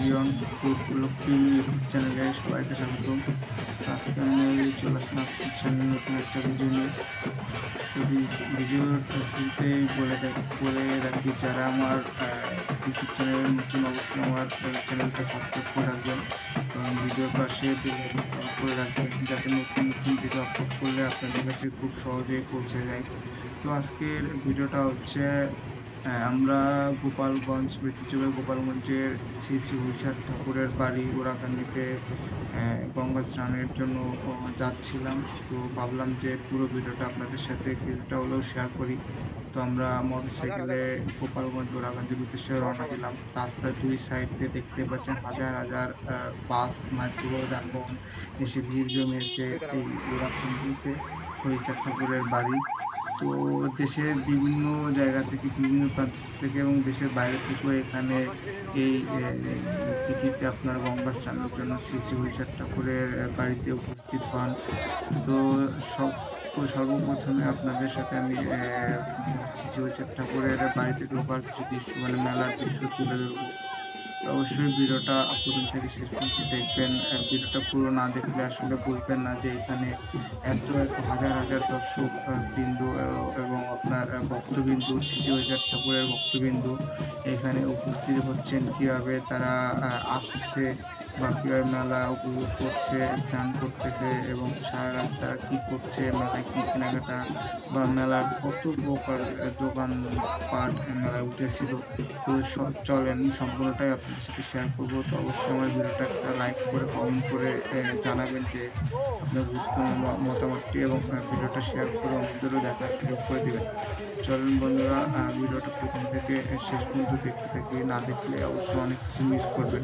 Beyond food Lakshmi YouTube চ্যানেলে সবাইকে স্বাগত আজকে আমি চলে আসলাম সামনে নতুন একটা ভিডিও নিয়ে। তো ভিডিওর শুরুতেই বলে বলে রাখি, যারা আমার ইউটিউব চ্যানেলের নতুন, অবশ্যই আমার চ্যানেলটা সাবস্ক্রাইব করে রাখবেন। এবং ভিডিওর পাশে করে রাখবেন, যাতে নতুন নতুন ভিডিও আপলোড করলে আপনাদের কাছে খুব সহজেই পৌঁছে যায়। তো আজকের ভিডিওটা হচ্ছে আহ, আমরা গোপালগঞ্জ ঐতিহ্যবাহী গোপালগঞ্জের শ্রী শ্রী হুইসার ঠাকুরের বাড়ি ওরাকান্দিতে আহ, গঙ্গা স্নানের জন্য যাচ্ছিলাম। তো ভাবলাম যে পুরো ভিডিওটা আপনাদের সাথে কিছুটা হলেও শেয়ার করি। তো আমরা মোটরসাইকেলে গোপালগঞ্জ ওরাকান্দির উদ্দেশ্যে রওনা দিলাম। রাস্তার দুই সাইড দিয়ে দেখতে পাচ্ছেন হাজার হাজার বাস মাইক্রো যানবাহন এসে ভিড় জমিয়েছে এই ওরাকান্দিতে হরিচাঁদ ঠাকুরের বাড়ি। তো দেশের বিভিন্ন জায়গা থেকে, বিভিন্ন প্রান্ত থেকে এবং দেশের বাইরে থেকেও এখানে এই তিথিতে আপনার গঙ্গা স্নানের জন্য শ্রী শ্রী হরিচাঁদ ঠাকুরের বাড়িতে উপস্থিত হন। তো সব, তো সর্বপ্রথমে আপনাদের সাথে আমি শ্রী শ্রী হরিচাঁদ ঠাকুরের বাড়িতে ঢোকার কিছু দৃশ্য মানে মেলার দৃশ্য তুলে ধরবো। অবশ্যই ভিডিওটা প্রথম থেকে শেষ পর্যন্ত দেখবেন। ভিডিওটা পুরো না দেখলে আসলে বুঝবেন না যে এখানে এত এত হাজার হাজার দর্শক বিন্দু এবং আপনার ভক্তবিন্দু, শ্রী হরিচাঁদ ঠাকুরের ভক্তবিন্দু এখানে উপস্থিত হচ্ছেন। কীভাবে তারা আসছে বা মেলা উপভোগ করছে, স্নান করতেছে এবং সারা রাত তারা কী করছে, মেলায় কী কেনাকাটা বা মেলার কত প্রকার দোকান পাট মেলায় উঠেছিল। তো স- চলেন, সম্পূর্ণটাই আপনাদের সাথে শেয়ার করব। তো অবশ্যই আমার ভিডিওটা একটা লাইক করে কমেন্ট করে জানাবেন যে আপনার মতামতটি এবং ভিডিওটা শেয়ার করে অন্যদেরও দেখার সুযোগ করে দিবেন। চলুন বন্ধুরা ভিডিওটা প্রথম থেকে শেষ পর্যন্ত দেখতে থাকি। না দেখলে অবশ্যই অনেক কিছু মিস করবেন।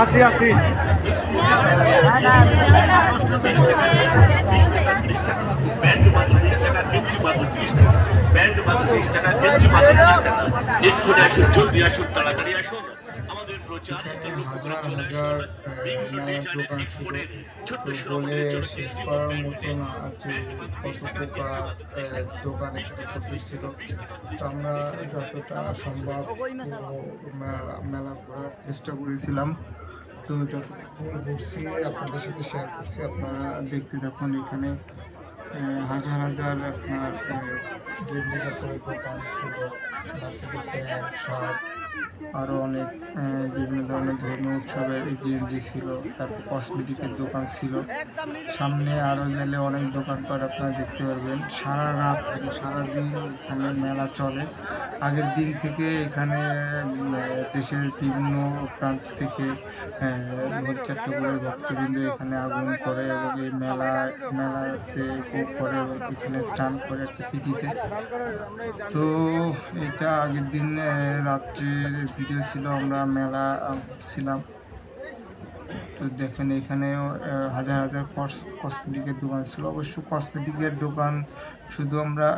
আসি আসি ব্যান্ড মাত্র টাকা গেঞ্জি মাত্র ত্রিশ টাকা ব্যান্ড মাত্র বিশ টাকা মাত্র ত্রিশ টাকা এক্ষুনি আসুন জলদি আসুন তাড়াতাড়ি আসুন। আমাদের প্রচার বিভিন্ন ডিজাইনের ফোনের ছোট্ট জন্য করার আছে। দোকান এখানে বসেছিল তো আমরা যতটা সম্ভব মেলা ঘোরার চেষ্টা করেছিলাম। তো যতটুকু ঘুরছি আপনাদের সাথে শেয়ার করছি আপনারা দেখতে থাকুন এখানে। হাজার হাজার আপনার গেঞ্জি কাপড়ের দোকান ছিল বাচ্চাদের প্যান্ট শার্ট আরও অনেক বিভিন্ন ধরনের ধর্মীয় উৎসবের গেঞ্জি ছিল তারপর কসমেটিকের দোকান ছিল। সামনে আরও গেলে অনেক দোকানপাট আপনারা দেখতে পারবেন। সারা রাত সারা দিন এখানে মেলা চলে। আগের দিন থেকে এখানে দেশের বিভিন্ন প্রান্ত থেকে ঠাকুরের ভক্তবৃন্দ এখানে আগমন করে এবং এই মেলা মেলাতে উপভোগ করে এবং এখানে স্নান করে একটা তিথিতে। তো এটা আগের দিন আহ, ভিডিও ছিল, আমরা মেলা ছিলাম। তো দেখেন এখানেও হাজার হাজার কসমেটিকের দোকান ছিল। অবশ্য কসমেটিকের দোকান শুধু আমরা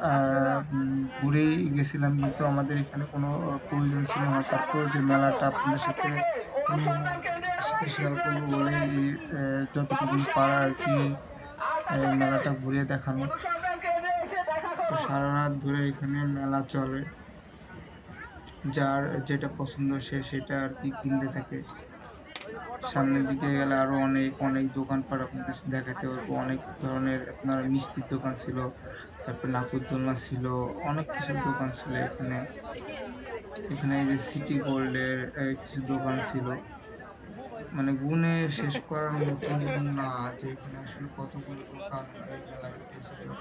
ঘুরেই গেছিলাম, কিন্তু আমাদের এখানে কোনো প্রয়োজন ছিল না। তারপর যে মেলাটা আপনাদের সাথে সাথে শেয়ার করব বলে যতটুকু পারা আর কি মেলাটা ঘুরে দেখানো। তো সারা রাত ধরে এখানে মেলা চলে। যার যেটা পছন্দ সে সেটা আর কি কিনতে থাকে। সামনের দিকে গেলে আরও অনেক অনেক দোকানপাট আপনাদের দেখাতে পারব। অনেক ধরনের আপনার মিষ্টির দোকান ছিল, তারপর নাকুরদোলনা ছিল, অনেক কিছু দোকান ছিল এখানে। এখানে এই যে সিটি গোল্ডের কিছু দোকান ছিল। মানে গুণে শেষ করার মতন না যে এখানে। আসলে কতগুলো দোকান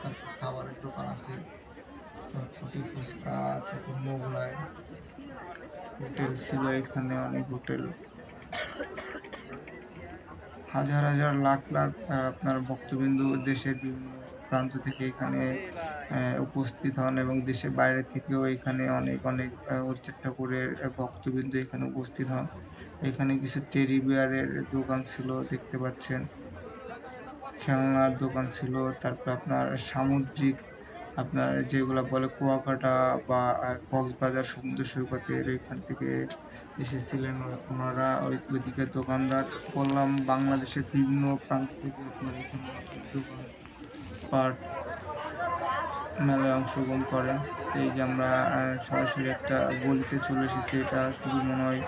তারপর খাবারের দোকান আছে। চটপটি ফুচকা, তারপর মোগলাই। হোটেল ছিল এখানে অনেক হোটেল। হাজার হাজার লাখ লাখ আপনার ভক্তবিন্দু দেশের বিভিন্ন প্রান্ত থেকে এখানে উপস্থিত হন এবং দেশের বাইরে থেকেও এখানে অনেক অনেক হরিচাঁদ ঠাকুরের ভক্তবিন্দু এখানে উপস্থিত হন। এখানে কিছু টেডি বিয়ারের দোকান ছিল, দেখতে পাচ্ছেন। খেলনার দোকান ছিল, তারপর আপনার সামুদ্রিক আপনার যেগুলো বলে কুয়াকাটা বা কক্সবাজার সমুদ্র সৈকতের এখান থেকে এসেছিলেন ওনারা। ওই, ওইদিকে দোকানদার বললাম, বাংলাদেশের বিভিন্ন প্রান্ত থেকে আপনার এখানে দোকান পাট মেলায় অংশগ্রহণ করেন। এই যে আমরা সরাসরি একটা গলিতে চলে এসেছি। এটা শুধু মনে হয়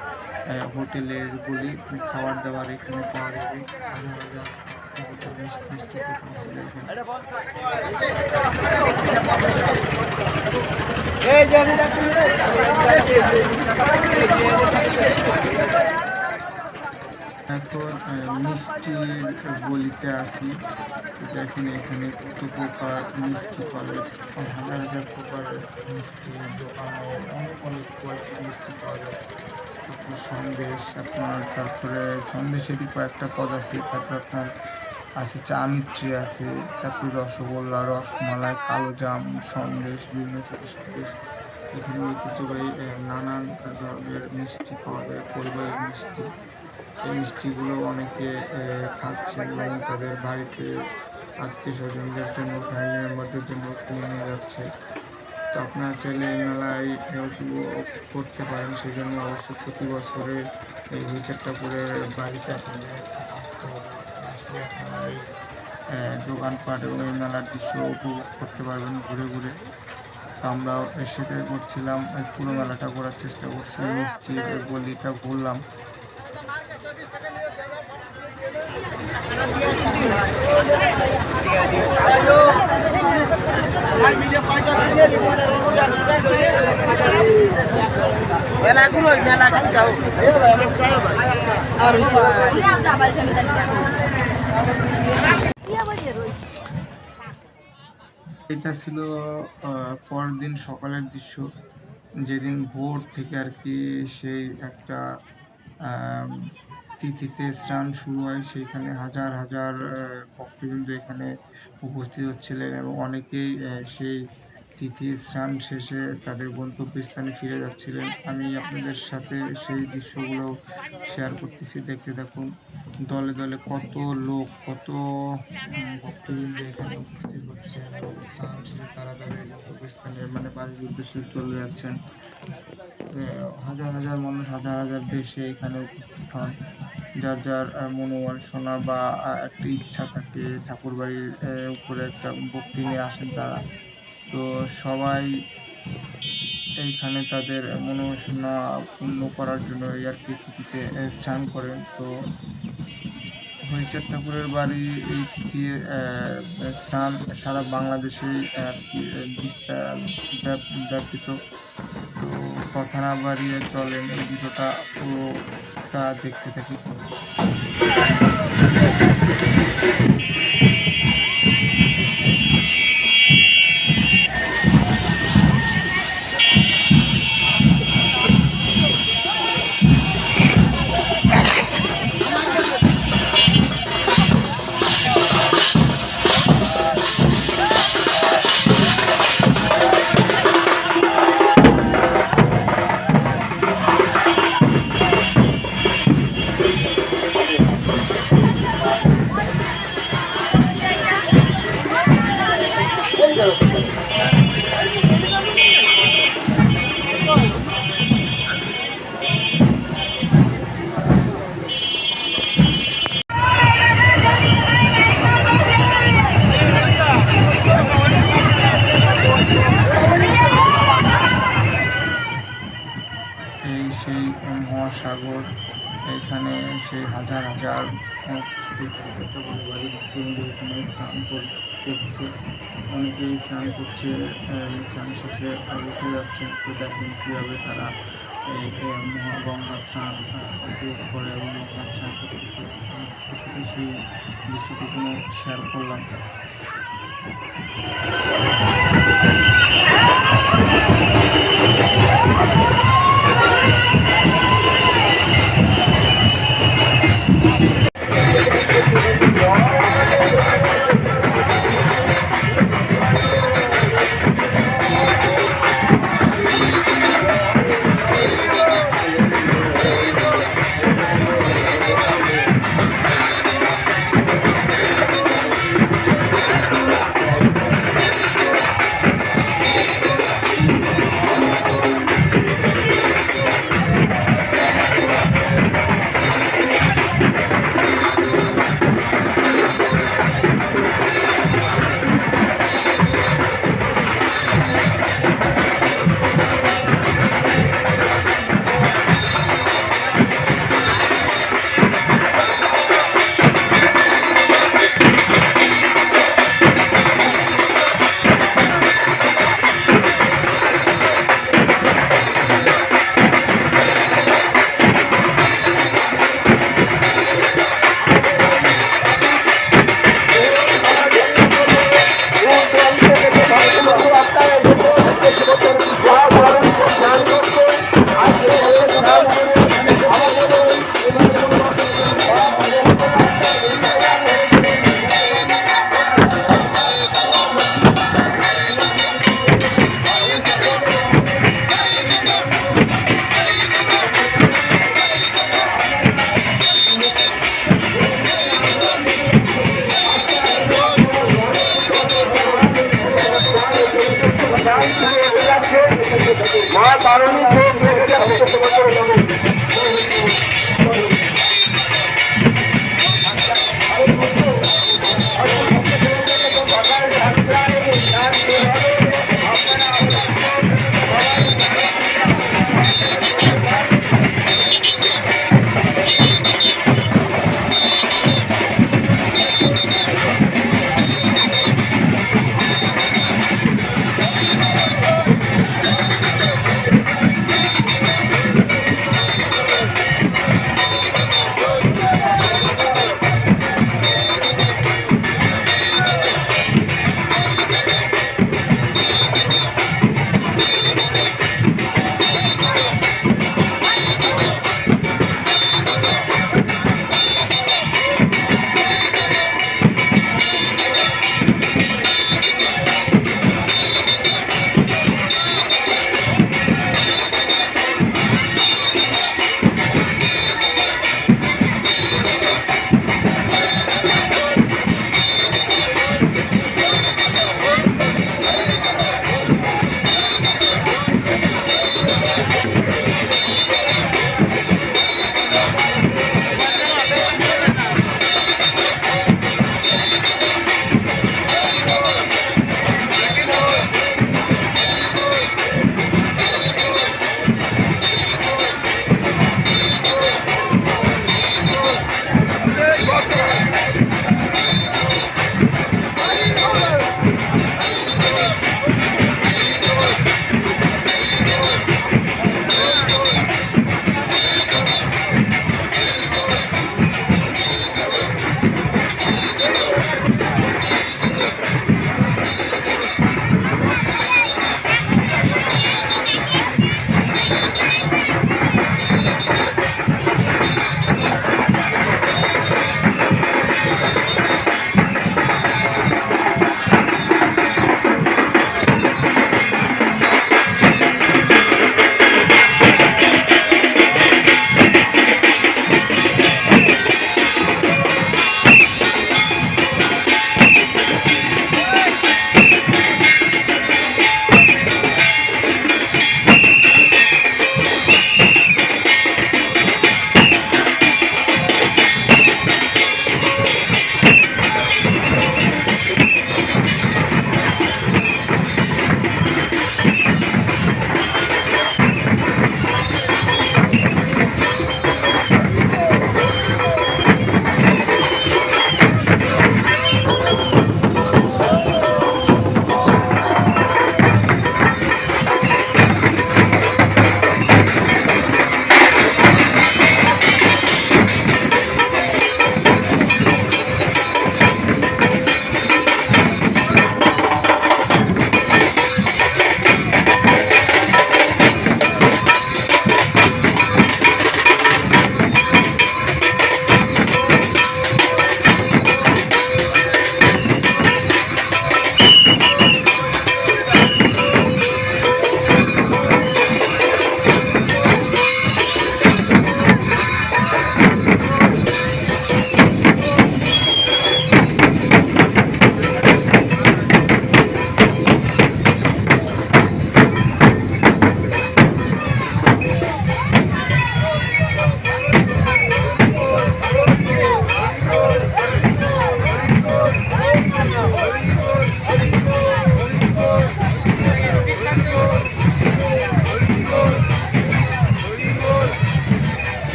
হোটেলের গলি। খাবার দাবার এখানে পাওয়া যাবে। হাজার হাজার মিষ্টি দোকান ছিল এখানে। এখন মিষ্টির গলিতে আসি দেখেন এখানে কত প্রকার মিষ্টি পাবে। হাজার হাজার প্রকার মিষ্টি দোকানে অনেক অনেক কোয়ালিটির মিষ্টি পাওয়া যায়। তারপর সন্দেশ, আপনার, তারপরে সন্দেশেরই কয়েকটা পদ আছে। তারপর আপনার আছে চা মিষ্টি আছে, তারপর রসগোল্লা, রসমালাই, কালো জাম, সন্দেশ, বিভিন্ন সন্দেশ। এখানে ঐতিহ্যবাহী নানান ধরনের মিষ্টি পাওয়া যায়, পরিবারের মিষ্টি। এই মিষ্টিগুলো অনেকে খাচ্ছেন এবং তাদের বাড়িতে আত্মীয় স্বজনদের জন্য ফ্যামিলি মেম্বারদের জন্য কিনে নিয়ে যাচ্ছে। তো আপনারা চাইলে এই মেলায় করতে পারেন সেই জন্য অবশ্য প্রতি বছরে এই হুইচার ঠাকুরের বাড়িতে আপনাদের আসতে হবে। আসলে আপনারা এই দোকানপাট এবং এই মেলার দৃশ্য উপভোগ করতে পারবেন ঘুরে ঘুরে। তো আমরাও সেটাই করছিলাম পুরো মেলাটা ঘোরার চেষ্টা করছি মিষ্টির গলিটা ঘুরলাম। আর এটা ছিল পরদিন সকালের দৃশ্য। যেদিন ভোর থেকে আর কি সেই একটা তিথিতে স্নান শুরু হয়, সেইখানে হাজার হাজার ভক্তবৃন্দ এখানে উপস্থিত হচ্ছিলেন এবং অনেকেই সেই তিথি স্নান শেষে তাদের গন্তব্যস্থানে ফিরে যাচ্ছিলেন। আমি আপনাদের সাথে সেই দৃশ্যগুলো শেয়ার করতেছি। দেখতে থাকুন। দলে দলে কত লোক, কত ভক্তবৃন্দ এখানে উপস্থিত হচ্ছেন এবং স্নান শেষে তারা তাদের গন্তব্যস্থানে মানে বাড়ির উদ্দেশ্যে চলে যাচ্ছেন। হাজার হাজার মানুষ, হাজার হাজার দেশে এখানে উপস্থিত হন। যার যার মনোবাসনা বা একটা ইচ্ছা থাকে ঠাকুর বাড়ির উপরে একটা ভক্তি নিয়ে আসেন তারা। তো সবাই এইখানে তাদের মনোবাসনা পূর্ণ করার জন্য এই আর কি তিথিতে স্নান করেন। তো হরিচাঁদ ঠাকুরের বাড়ি এই তিথির স্নান সারা বাংলাদেশেই আর কি বিস্তার ব্যাপিত। তো কথা না বাড়িয়ে চলেন এই ভিডিওটা, পুরোটা দেখতে থাকি। মহাসাগর এখানে সেই হাজার হাজার স্নান করছে অনেকেই স্নান করছে স্নান শেষে উঠে যাচ্ছে তো দেখেন কীভাবে তারা এই গঙ্গা স্নান উপভোগ করে এবং গঙ্গা স্নান করতেছে। সেই দৃশ্যটুকু শেয়ার করলাম। মা তারণী